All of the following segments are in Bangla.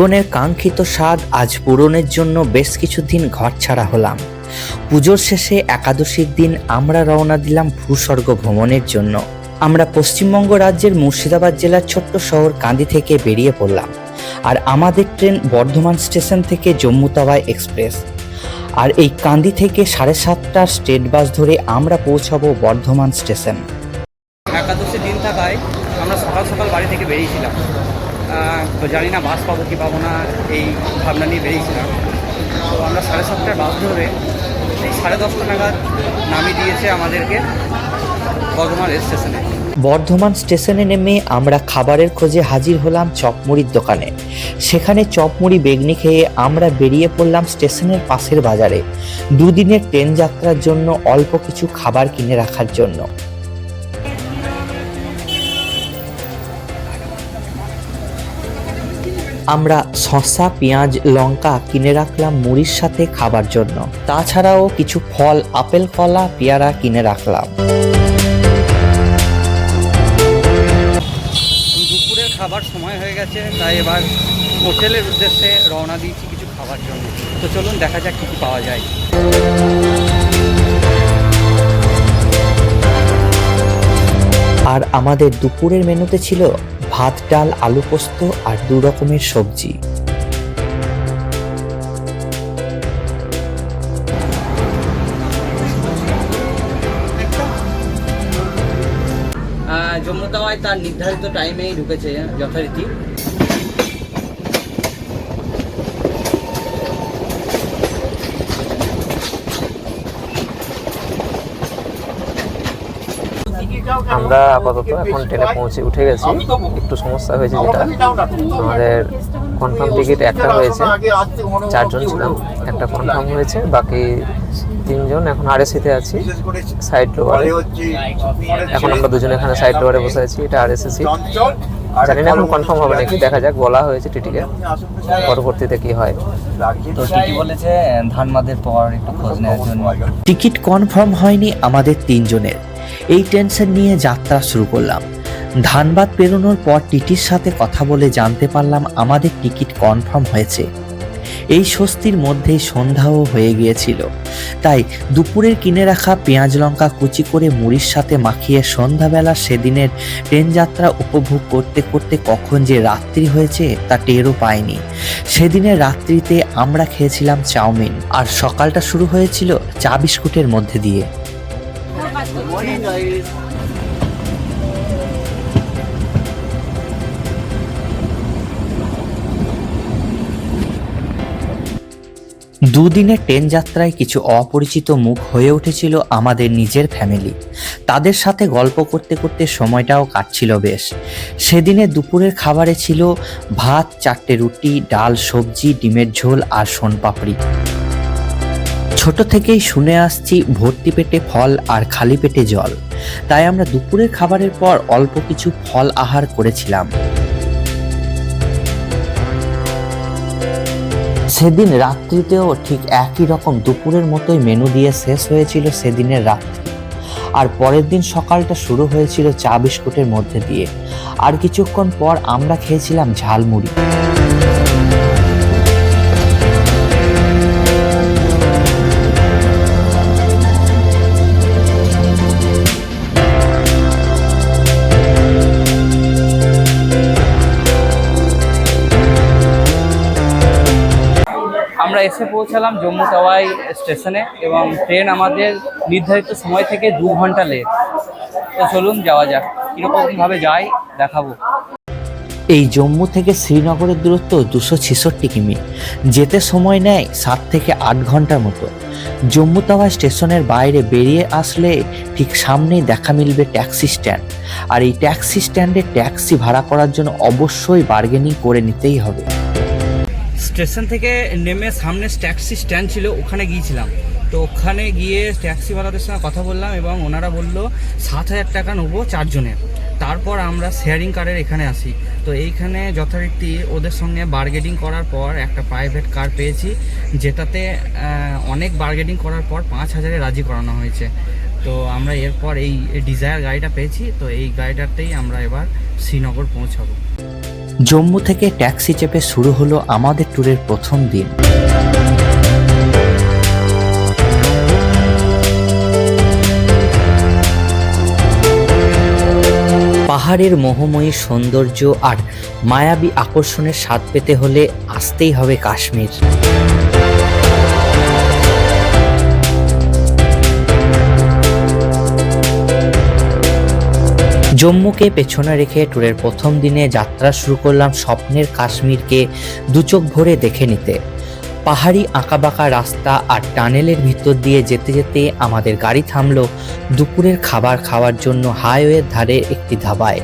জীবনের কাঙ্ক্ষিত স্বাদ আজ পূরণের জন্য বেশ কিছুদিন ঘর ছাড়া হলাম। পুজোর শেষে একাদশীর দিন আমরা রওনা দিলাম ভূস্বর্গ ভ্রমণের জন্য। আমরা পশ্চিমবঙ্গ রাজ্যের মুর্শিদাবাদ জেলার ছোট্ট শহর কান্দি থেকে বেরিয়ে পড়লাম, আর আমাদের ট্রেন বর্ধমান স্টেশন থেকে জম্মু তাওয়াই এক্সপ্রেস। আর এই কান্দি থেকে সাড়ে সাতটার স্টেট বাস ধরে আমরা পৌঁছাবো বর্ধমান স্টেশন। একাদশী দিন থাকায় আমরা সকাল সকাল বাড়ি থেকে বেরিয়েছিলাম। তো জানি না, বাস পাবো কি পাবো না, এই ভাবনা নিয়ে বেরিয়েছিলাম। তো আমরা সাড়ে সাতটার বাস ধরে এই সাড়ে দশটা নাগাদ নামিয়ে দিয়েছে আমাদেরকে বর্ধমান রেল স্টেশনে। বর্ধমান স্টেশনে নেমে আমরা খাবারের খোঁজে হাজির হলাম চপমুড়ির দোকানে। সেখানে চপমুড়ি বেগনি খেয়ে আমরা বেরিয়ে পড়লাম স্টেশনের পাশের বাজারে। দুদিনের ট্রেন যাত্রার জন্য অল্প কিছু খাবার কিনে রাখার জন্য। আমরা শসা পেঁয়াজ লঙ্কা কিনে রাখলাম মুড়ির সাথে খাবার জন্য। তাছাড়াও কিছু ফল আপেল কলা পেয়ারা কিনে রাখলাম। দুপুরের খাবার সময় হয়ে গেছে তাই এবার হোটেলের উদ্দেশ্যে রওনা দিয়েছি কিছু খাবার জন্য। তো চলুন দেখা যাক কী কী পাওয়া যায়। আর আমাদের দুপুরের মেনুতে ছিল ভাত ডাল আলু পোস্ত আর দু রকমের সবজি। যমুনা তার নির্ধারিত টাইমেই ঢুকেছে যথারীতি। আমরা আপাতত এখন ট্রেনে পৌঁছে উঠে গেছি। একটু সমস্যা হয়েছে যেটা। আমাদের কনফার্ম টিকিট একটা হয়েছে চারজন ছিলাম। একটা কনফার্ম হয়েছে। বাকি তিনজন এখন আরএসিতে আছি। সাইড ডোয়ারে এখন আমরা দুজন এখানে সাইড ডোয়ারে বসে আছি। এটা আরএসি সিট জানি না এখন কনফার্ম হবে নাকি। দেখা যাক বলা হয়েছে টিটিকে পরবর্তীতে কি হয়। তো টিটি বলেছে ধানবাদের পর একটু খোঁজ নেওয়ার জন্য। টিকিট কনফার্ম হয়নি আমাদের তিনজনের। এই টেনশন নিয়ে যাত্রা শুরু করলাম। ধানবাদ পেরোনোর পর টিটির সাথে কথা বলে জানতে পারলাম আমাদের টিকিট কনফার্ম হয়েছে। এই স্বস্তির মধ্যেই সন্ধ্যাও হয়ে গিয়েছিল। তাই দুপুরের কিনে রাখা পেঁয়াজ লঙ্কা কুচি করে মুড়ির সাথে মাখিয়ে সন্ধ্যাবেলা সেদিনের ট্রেন যাত্রা উপভোগ করতে করতে কখন যে রাত্রি হয়েছে তা টেরও পাইনি। সেদিনের রাত্রিতে আমরা খেয়েছিলাম চাউমিন, আর সকালটা শুরু হয়েছিল চা বিস্কুটের মধ্যে দিয়ে। দুদিনের ট্রেন যাত্রায় কিছু অপরিচিত মুখ হয়ে উঠেছিল আমাদের নিজের ফ্যামিলি তাদের সাথে গল্প করতে করতে সময়টাও কাটছিল বেশ। সেদিনে দুপুরের খাবারে ছিল ভাত, চারটে রুটি, ডাল, সবজি, ডিমের ঝোল আর সোনপাপড়ি। ছোট থেকেই শুনে আসছি ভর্তি পেটে ফল আর খালি পেটে জল। তাই আমরা দুপুরের খাবারের পর অল্প কিছু ফল আহার করেছিলাম। সেদিন রাত্রিতেও ঠিক একই রকম দুপুরের মতোই মেনু দিয়ে শেষ হয়েছিল সেদিনের রাত্রি। আর পরের দিন সকালটা শুরু হয়েছিল চা বিস্কুটের মধ্যে দিয়ে। আর কিছুক্ষণ পর আমরা খেয়েছিলাম ঝালমুড়ি। এসে পৌঁছালাম জম্মু তাওয়াই স্টেশনে এবং ট্রেন আমাদের নির্ধারিত সময় থেকে দু ঘণ্টা লেট। তো চলুন যাওয়া যাক কীরকমভাবে যাই দেখাবো। এই জম্মু থেকে শ্রীনগরের দূরত্ব দুশো ছেষট্টি কিমি। যেতে সময় নেয় সাত থেকে আট ঘণ্টার মতো। জম্মু তাওয়া স্টেশনের বাইরে বেরিয়ে আসলে ঠিক সামনেই দেখা মিলবে ট্যাক্সি স্ট্যান্ড। আর এই ট্যাক্সি স্ট্যান্ডে ট্যাক্সি ভাড়া করার জন্য অবশ্যই বার্গেনিং করে নিতেই হবে। স্টেশন থেকে নেমে সামনে ট্যাক্সি স্ট্যান্ড ছিল, ওখানে গিয়েছিলাম। তো ওখানে গিয়ে ট্যাক্সিওয়ালাদের সঙ্গে কথা বললাম এবং ওনারা বলল, সাত হাজার টাকা নেব চারজনের। তারপর আমরা শেয়ারিং কারের এখানে আসি। তো এইখানে যথারীতি ওদের সঙ্গে বার্গেটিং করার পর একটা প্রাইভেট কার পেয়েছি, যেটাতে অনেক বার্গেটিং করার পর পাঁচ হাজারে রাজি করানো হয়েছে। তো আমরা এরপর এই ডিজায়ার গাড়িটা পেয়েছি, তো এই গাড়িটাতেই আমরা এবার শ্রীনগর পৌঁছাবো। জম্মু থেকে ট্যাক্সি চেপে শুরু হলো আমাদের ট্যুরের প্রথম দিন। পাহাড়ের মোহময়ী সৌন্দর্য আর মায়াবী আকর্ষণের স্বাদ পেতে হলে আসতেই হবে কাশ্মীর। জম্মুকে পেছনে রেখে ট্যুরের প্রথম দিনে যাত্রা শুরু করলাম স্বপ্নের কাশ্মীরকে দুচোখ ভরে দেখে নিতে। পাহাড়ি আঁকাবাঁকা রাস্তা আর টানেলের ভিতর দিয়ে যেতে যেতে আমাদের গাড়ি থামল দুপুরের খাবার খাওয়ার জন্য হাইওয়ের ধারে একটি ধাবায়।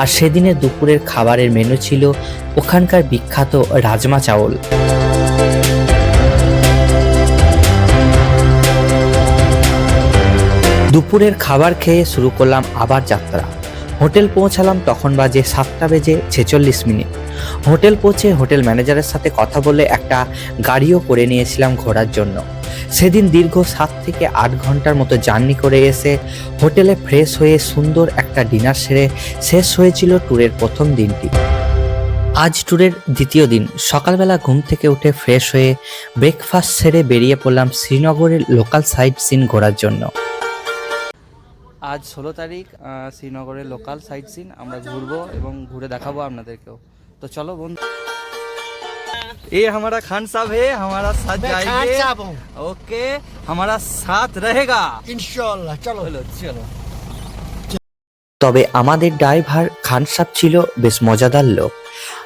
আর সেদিনের দুপুরের খাবারের মেনু ছিল ওখানকার বিখ্যাত রাজমা চাওল দুপুরের খাবার খেয়ে শুরু করলাম আবার যাত্রা। হোটেল পৌঁছালাম তখন বাজে সাতটা বেজে ছেচল্লিশ মিনিট। হোটেল পৌঁছে হোটেল ম্যানেজারের সাথে কথা বলে একটা গাড়িও করে নিয়েছিলাম ঘোরার জন্য। সেদিন দীর্ঘ সাত থেকে আট ঘণ্টার মতো জার্নি করে এসে হোটেলে ফ্রেশ হয়ে সুন্দর একটা ডিনার সেরে শেষ হয়েছিল ট্যুরের প্রথম দিনটি। আজ ট্যুরের দ্বিতীয় দিন। সকালবেলা ঘুম থেকে উঠে ফ্রেশ হয়ে ব্রেকফাস্ট সেরে বেরিয়ে পড়লাম শ্রীনগরের লোকাল সাইট সিন ঘোরার জন্য। আজ ষোলো তারিখ আহ, শ্রীনগরের লোকাল সাইট সিন আমরা ঘুরবো এবং ঘুরে দেখাবো আপনাদেরকেও তো চলো বন্ধু ये हमारा खान साहब है हमारा साथ मैं खान जाएंगे साहब हूँ ओके हमारा साथ रहेगा इंशाल्लाह चलो चलो चलो তবে আমাদের ড্রাইভার খানসাব ছিল বেশ মজাদার লোক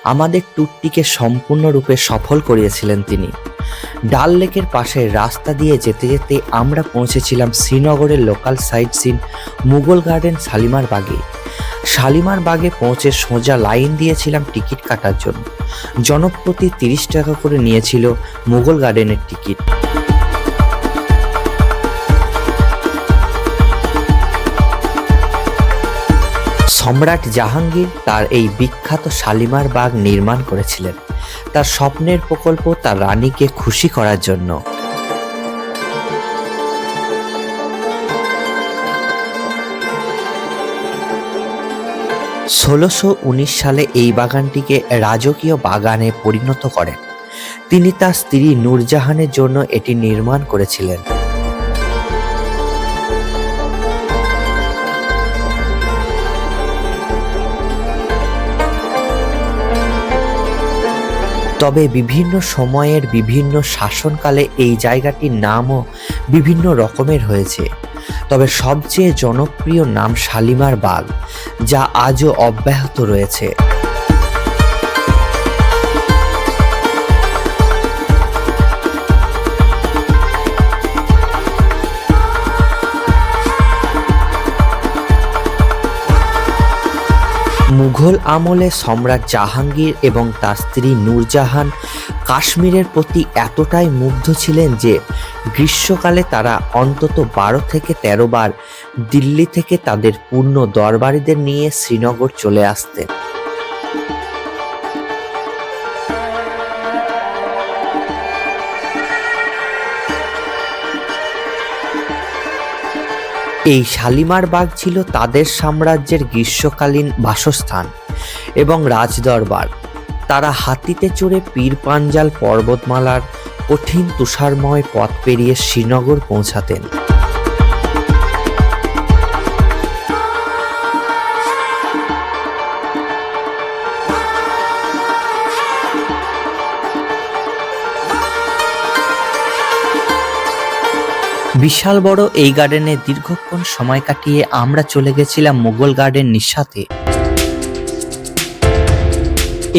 আমাদের ট্যুরটিকে সম্পূর্ণরূপে সফল করিয়েছিলেন তিনি। ডাল লেকের পাশে রাস্তা দিয়ে যেতে যেতে আমরা পৌঁছেছিলাম শ্রীনগরের local sightseeing Mughal garden Shalimar বাগে। শালিমার বাগে পৌঁছে সোজা লাইন দিয়েছিলাম টিকিট কাটার জন্য। জনপ্রতি তিরিশ টাকা করে নিয়েছিল মুঘল গার্ডেনের টিকিট। সম্রাট জাহাঙ্গীর তার এই বিখ্যাত শালিমার বাগ নির্মাণ করেছিলেন। তার স্বপ্নের প্রকল্প তার রানীকে খুশি করার জন্য। ষোলোশো সালে এই বাগানটিকে রাজকীয় বাগানে পরিণত করেন। তিনি তার স্ত্রী নূরজাহানের জন্য এটি নির্মাণ করেছিলেন। তবে বিভিন্ন সময়ের বিভিন্ন শাসনকালে এই জায়গাটির নামও বিভিন্ন রকমের হয়েছে। তবে সবচেয়ে জনপ্রিয় নাম শালিমার বাগ, যা আজও অব্যাহত রয়েছে। মুঘল আমলে সম্রাট জাহাঙ্গীর এবং তার স্ত্রী নূরজাহান কাশ্মীরের প্রতি এতটাই মুগ্ধ ছিলেন যে গ্রীষ্মকালে তারা অন্তত বারো থেকে তেরো বার দিল্লি থেকে তাদের পূর্ণ দরবারিদের নিয়ে শ্রীনগর চলে আসতেন। এই শালিমার বাগ ছিল তাদের সাম্রাজ্যের গ্রীষ্মকালীন বাসস্থান এবং রাজদরবার। তারা হাতিতে চড়ে পীর পাঞ্জাল পর্বতমালার কঠিন তুষারময় পথ পেরিয়ে শ্রীনগর পৌঁছাতেন। বিশাল বড় এই গার্ডেনে দীর্ঘক্ষণ সময় কাটিয়ে আমরা চলে গেছিলাম মুঘল গার্ডেন নিশাতে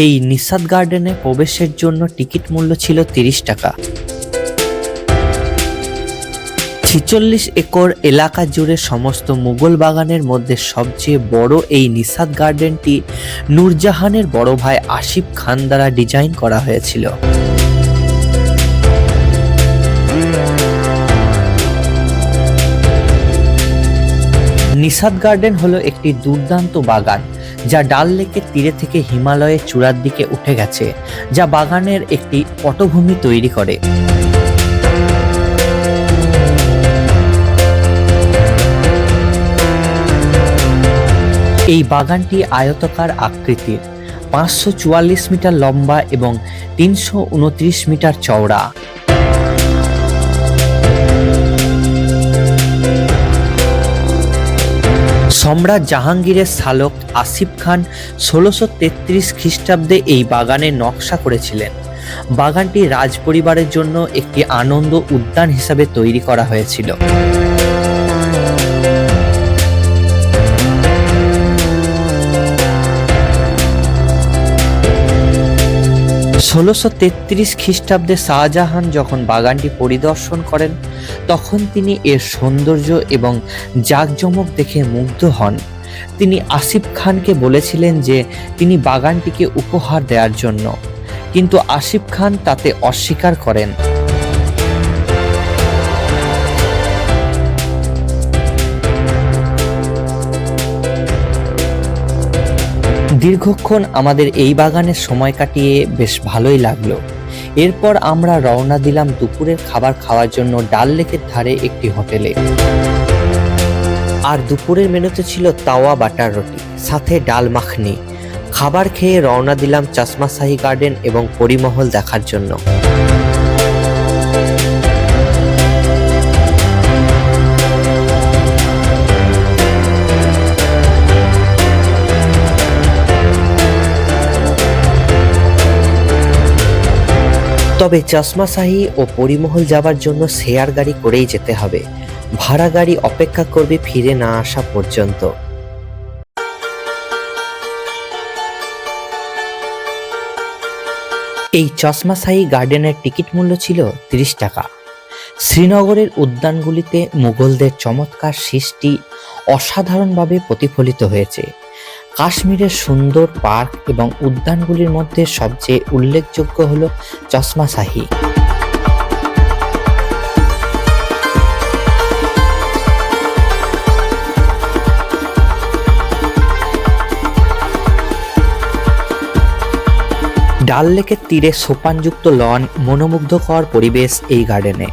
এই নিশাত গার্ডেনে প্রবেশের জন্য টিকিট মূল্য ছিল তিরিশ টাকা। ছিচল্লিশ একর এলাকা জুড়ে সমস্ত মুঘল বাগানের মধ্যে সবচেয়ে বড় এই নিশাত গার্ডেনটি নূরজাহানের বড় ভাই আসিফ খান দ্বারা ডিজাইন করা হয়েছিল। নিশাদ গার্ডেন হলো একটি দুর্দান্ত বাগান, যা ডাল লেকের তীরে থেকে হিমালয়ের চূড়ার দিকে উঠে গেছে, যা বাগানের একটি পটভূমি তৈরি করে। এই বাগানটি আয়তকার আকৃতির, পাঁচশো চুয়াল্লিশ মিটার লম্বা এবং তিনশো উনত্রিশ মিটার চওড়া। সম্রাট জাহাঙ্গীরের শালক আসিফ খান ষোলোশো তেত্রিশ খ্রিস্টাব্দে এই বাগানে নকশা করেছিলেন। বাগানটি রাজপরিবারের জন্য একটি আনন্দ উদ্যান হিসাবে তৈরি করা হয়েছিল। ষোলোশো তেত্রিশ খ্রিস্টাব্দে শাহজাহান যখন বাগানটি পরিদর্শন করেন, তখন তিনি এর সৌন্দর্য এবং জাঁকজমক দেখে মুগ্ধ হন। তিনি আসিফ খানকে বলেছিলেন যে তিনি বাগানটিকে উপহার দেওয়ার জন্য। কিন্তু আসিফ খান তাতে অস্বীকার করেন। দীর্ঘক্ষণ আমাদের এই বাগানে সময় কাটিয়ে বেশ ভালোই লাগল। এরপর আমরা রওনা দিলাম দুপুরের খাবার খাওয়ার জন্য ডাল লেকের ধারে একটি হোটেলে। আর দুপুরের মেনুতে ছিল তাওয়া বাটার রুটি, সাথে ডাল মাখনি। খাবার খেয়ে রওনা দিলাম চশমা শাহী গার্ডেন এবং পরিমহল দেখার জন্য। তবে চশমা শাহী ও পরিমহল যাবার জন্য শেয়ার গাড়ি করেই যেতে হবে। ভাড়া গাড়ি অপেক্ষা করবে ফিরে না আসা পর্যন্ত। এই চশমাশাহী গার্ডেনের টিকিট মূল্য ছিল তিরিশ টাকা। শ্রীনগরের উদ্যানগুলিতে মুঘলদের চমৎকার সৃষ্টি অসাধারণভাবে প্রতিফলিত হয়েছে। কাশ্মীরের সুন্দর পার্ক এবং উদ্যানগুলির মধ্যে সবচেয়ে উল্লেখযোগ্য হল চশমাশাহী ডাল লেকের তীরে সোপানযুক্ত লন মনোমুগ্ধকর পরিবেশ এই গার্ডেনে।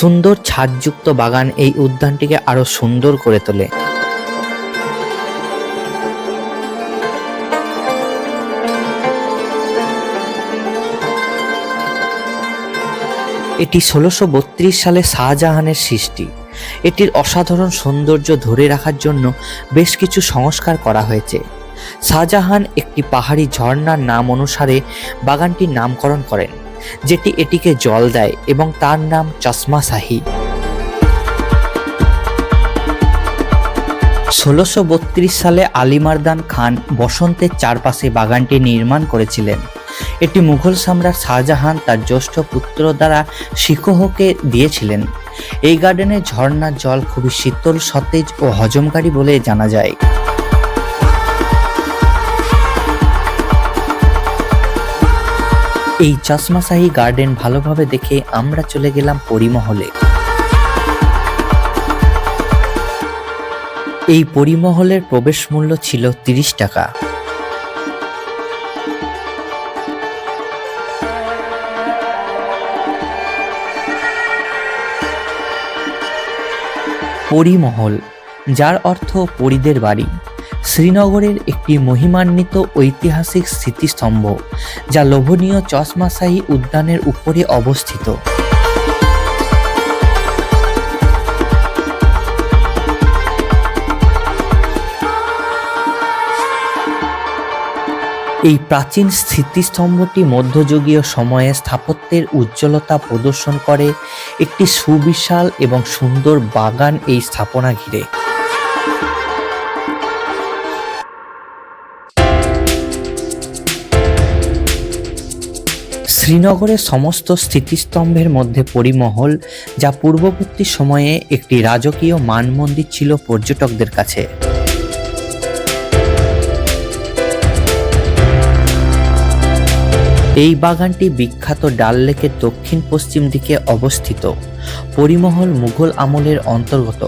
সুন্দর ছাদযুক্ত বাগান এই উদ্যানটিকে আরও সুন্দর করে তোলে। এটি ষোলোশো সালে শাহজাহানের সৃষ্টি। এটির অসাধারণ সৌন্দর্য ধরে রাখার জন্য বেশ কিছু সংস্কার করা হয়েছে। শাহজাহান একটি পাহাড়ি ঝর্ণার নাম অনুসারে বাগানটির নামকরণ করেন। যেটি এটিকে জল দেয় এবং তার নাম চশমা শাহী। ষোলোশো বত্রিশ সালে আলিমারদান খান বসন্তের চারপাশে বাগানটি নির্মাণ করেছিলেন। এটি মুঘল সম্রাট শাহজাহান তার জ্যেষ্ঠ পুত্র দ্বারা শিকোহকে দিয়েছিলেন। এই গার্ডেনের ঝর্ণার জল খুবই শীতল, সতেজ ও হজমকারী বলে জানা যায়। এই চশমাশাহী গার্ডেন ভালোভাবে দেখে আমরা চলে গেলাম পরিমহলে। এই পরিমহলের প্রবেশ মূল্য ছিল তিরিশ টাকা। পরিমহল, যার অর্থ পরিদের বাড়ি। শ্রীনগরের একটি মহিমান্বিত ঐতিহাসিক স্মৃতিস্তম্ভ, যা লোভনীয় চশমাশাহী উদ্যানের উপরে অবস্থিত। এই প্রাচীন স্মৃতিস্তম্ভটি মধ্যযুগীয় সময়ে স্থাপত্যের উজ্জ্বলতা প্রদর্শন করে, একটি সুবিশাল এবং সুন্দর বাগান এই স্থাপনা ঘিরে। শ্রীনগরের সমস্ত স্মৃতিস্তম্ভের মধ্যে পরিমহল, যা পূর্ববর্তী সময়ে একটি রাজকীয় মানমন্দির ছিল পর্যটকদের কাছে। এই বাগানটি বিখ্যাত ডাল লেকের দক্ষিণ পশ্চিম দিকে অবস্থিত। পরিমহল মুঘল আমলের অন্তর্গত।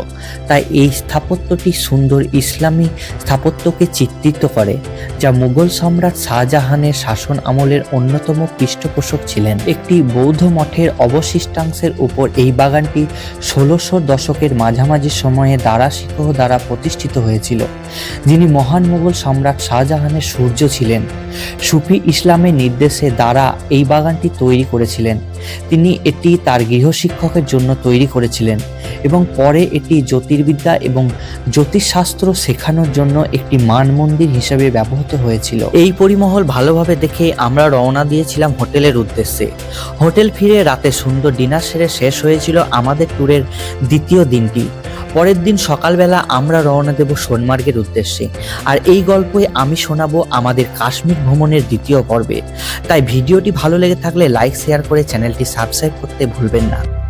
তাই এই স্থাপত্যটি সুন্দর ইসলামী স্থাপত্যকে চিত্রিত করে, যা মুঘল সম্রাট শাহজাহানের শাসন আমলের অন্যতম পৃষ্ঠপোষক ছিলেন। একটি বৌদ্ধ মঠের অবশিষ্টাংশের উপর এই বাগানটি ষোলোশো দশকের মাঝামাঝি সময়ে দারা শিখহ দ্বারা প্রতিষ্ঠিত হয়েছিল, যিনি মহান মুঘল সম্রাট শাহজাহানের সূর্য ছিলেন। সুফি ইসলামের নির্দেশে দ্বারা এই বাগানটি তৈরি করেছিলেন। তিনি এটি তার গৃহশিক্ষকের জন্য তৈরি করেছিলেন এবং পরে এটি জ্যোতির্বিদ্যা এবং জ্যোতিষশাস্ত্র শেখানোর জন্য একটি মান মন্দির হিসেবে ব্যবহৃত হয়েছিল। এই পরিমহল ভালোভাবে দেখে আমরা রওনা দিয়েছিলাম হোটেলের উদ্দেশ্যে। হোটেল ফিরে রাতে সুন্দর ডিনার সেরে শেষ হয়েছিল আমাদের ট্যুরের দ্বিতীয় দিনটি। পরের দিন সকালবেলা আমরা রওনা দেব সোনমার্গের উদ্দেশ্যে। আর এই গল্পে আমি শোনাবো আমাদের কাশ্মীর ভ্রমণের দ্বিতীয় পর্বে। তাই ভিডিওটি ভালো লেগে থাকলে লাইক, শেয়ার করে চ্যানেলটি সাবস্ক্রাইব করতে ভুলবেন না।